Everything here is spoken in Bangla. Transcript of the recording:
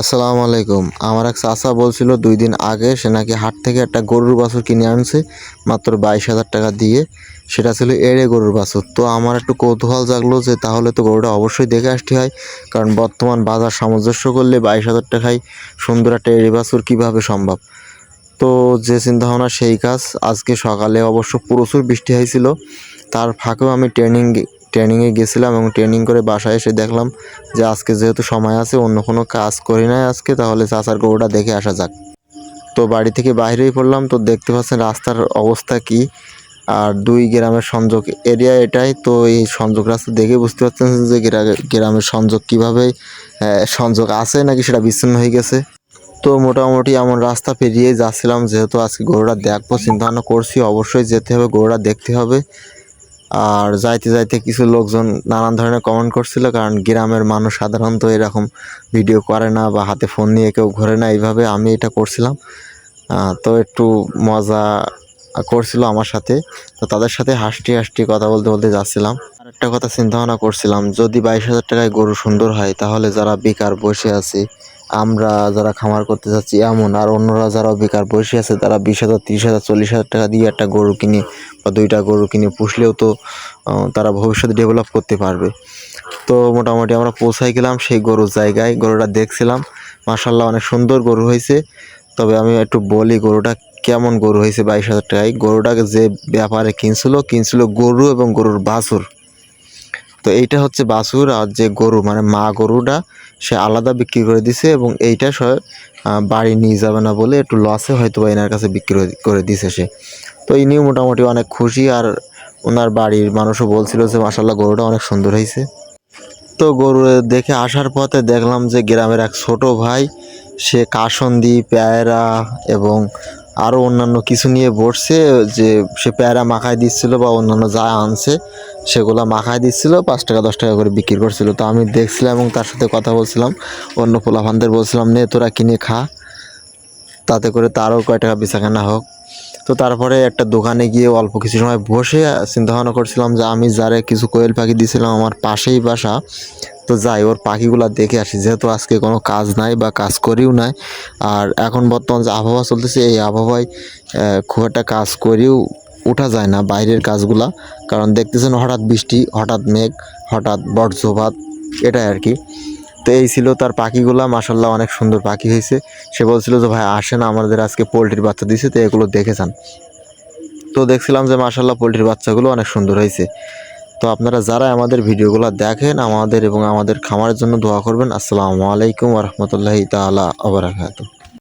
আসসালামু আলাইকুম। আমার এক চাচা বলছিল দুই দিন আগে সে নাকি হাট থেকে একটা গরুর বাছুর কিনে আনছে, মাত্র বাইশ হাজার টাকা দিয়ে। সেটা ছিল এড়ে গরুর বাছুর। তো আমার একটু কৌতূহল জাগলো যে তাহলে তো গরুটা অবশ্যই দেখে আসতে হয়, কারণ বর্তমান বাজার সামঞ্জস্য করলে বাইশ হাজার টাকায় সুন্দর একটা এড়ে বাছুর কীভাবে সম্ভব? তো যে চিন্তাভাবনা সেই কাজ। আজকে সকালে অবশ্য প্রচুর বৃষ্টি হয়েছিল। তার ফাঁকেও আমি ট্রেনিং ট্রেনিংয়ে গেছিলাম এবং ট্রেনিং করে বাসায় এসে দেখলাম যে আজকে যেহেতু সময় আছে, অন্য কোনো কাজ করি নাই আজকে, তাহলে চাচার গরুটা দেখে আসা যাক। তো বাড়ি থেকে বাইরেই পড়লাম, তো দেখতে পাচ্ছেন রাস্তার অবস্থা কি। আর দুই গ্রামের সংযোগ এরিয়া এটাই, তো এই সংযোগ রাস্তা দেখে বুঝতে পারছেন যে গ্রা- গ্রামের সংযোগ কীভাবে সংযোগ আছে নাকি সেটা বিচ্ছিন্ন হয়ে গেছে। তো মোটামুটি এমন রাস্তা পেরিয়ে যাচ্ছিলাম, যেহেতু আজকে গরুটা দেখব, চিন্তা ভাবনা করছি অবশ্যই যেতে হবে, গরুটা দেখতে হবে। আর যাইতে যাইতে কিছু লোকজন নানান ধরনের কমেন্ট করছিল, কারণ গ্রামের মানুষ সাধারণত এরকম ভিডিও করে না বা হাতে ফোন নিয়ে কেউ ঘোরে না, এইভাবে আমি এটা করছিলাম। তো একটু মজা করছিল আমার সাথে। তো তাদের সাথে হাসটি হাসটি কথা বলতে বলতে যাচ্ছিলাম। আর একটা কথা চিন্তা ভাবনা করছিলাম, যদি বাইশ হাজার টাকায় গরু সুন্দর হয়, তাহলে যারা বেকার বসে আছে আমরা যারা খামার করতে যাচ্ছি এমন, আর অন্যরা যারা বেকার বসে আছে, তারা বিশ হাজার, তিরিশ হাজার, চল্লিশ হাজার টাকা দিয়ে একটা গরু কিনে বা দুইটা গরু কিনে পুষলেও তো তারা ভবিষ্যতে ডেভেলপ করতে পারবে। তো মোটামুটি আমরা পৌঁছাই গেলাম সেই গরুর জায়গায়, গরুটা দেখছিলাম। মাসাল্লাহ অনেক সুন্দর গরু হয়েছে। তবে আমি একটু বলি গরুটা কেমন গরু হয়েছে বাইশ হাজার টাকায়। গরুটাকে যে ব্যাপারে কিনছিল কিনছিল গরু এবং গরুর বাছুর। তো এইটা হচ্ছে বাছুর আর যে গরু মানে মা গরুটা, সে আলাদা বিক্রি করে দিছে এবং এইটা সে বাড়ি নিয়ে যাবে না বলে একটু লসে হয়তো বা এনার কাছে বিক্রি করে- দিছে সে। তো ইনিও মোটামুটি অনেক খুশি আর ওনার বাড়ির মানুষও বলছিল যে মাসাল্লাহ গরুটা অনেক সুন্দর হয়েছে তো গরু দেখে আসার পথে দেখলাম যে, গ্রামের এক ছোট ভাই, সে কাসন্দি, পেয়ারা এবং আরও অন্যান্য কিছু নিয়ে বসছে, যে সে পেয়ারা মাখায় দিচ্ছিল বা অন্যান্য যা আনছে, সেগুলো মাখায় দিচ্ছিল, পাঁচ টাকা, দশ টাকা করে বিক্রি করছিল। তো আমি দেখছিলাম এবং তার সাথে কথা বলছিলাম, অন্য পোলাফানদের বলছিলাম, নে, তোরা কিনে খা। তাতে করে তারও কয় টাকা বেচাকেনা হোক। তো তারপরে একটা দোকানে গিয়ে অল্প কিছু সময় বসে চিন্তা ভাবনা করছিলাম যে আমি যারে কিছু কোয়েল পাখি দিয়েছিলাম আমার পাশেই বাসা তো যাই, ওর পাখিগুলো দেখে আসি। যেহেতু আজকে কোনো কাজ নাই বা কাজ করিও নাই, আর এখন বর্তমান যে আবহাওয়া চলতেছে, এই আবহাওয়ায় খুব একটা কাজ করেও ওঠা যায় না বাইরের কাজগুলা। কারণ দেখতেছেন হঠাৎ বৃষ্টি, হঠাৎ মেঘ, হঠাৎ বজ্রপাত, এটাই আর কি। তো এই ছিল তার পাখিগুলা মাসাল্লাহ অনেক সুন্দর পাখি হয়েছে। সে বলছিল যে, ভাই, আসেন, আমাদের আজকে পোলট্রির বাচ্চা দিয়েছে তো এগুলো দেখে যান। তো দেখছিলাম যে মাসাল্লাহ পোলট্রির বাচ্চাগুলো অনেক সুন্দর হয়েছে। তো আপনারা যারা আমাদের ভিডিওগুলো দেখেন আমাদের এবং আমাদের খামারের জন্য দোয়া করবেন। আসসালামু আলাইকুম রহমতুল্লাহি তালা আবরাকাতুহ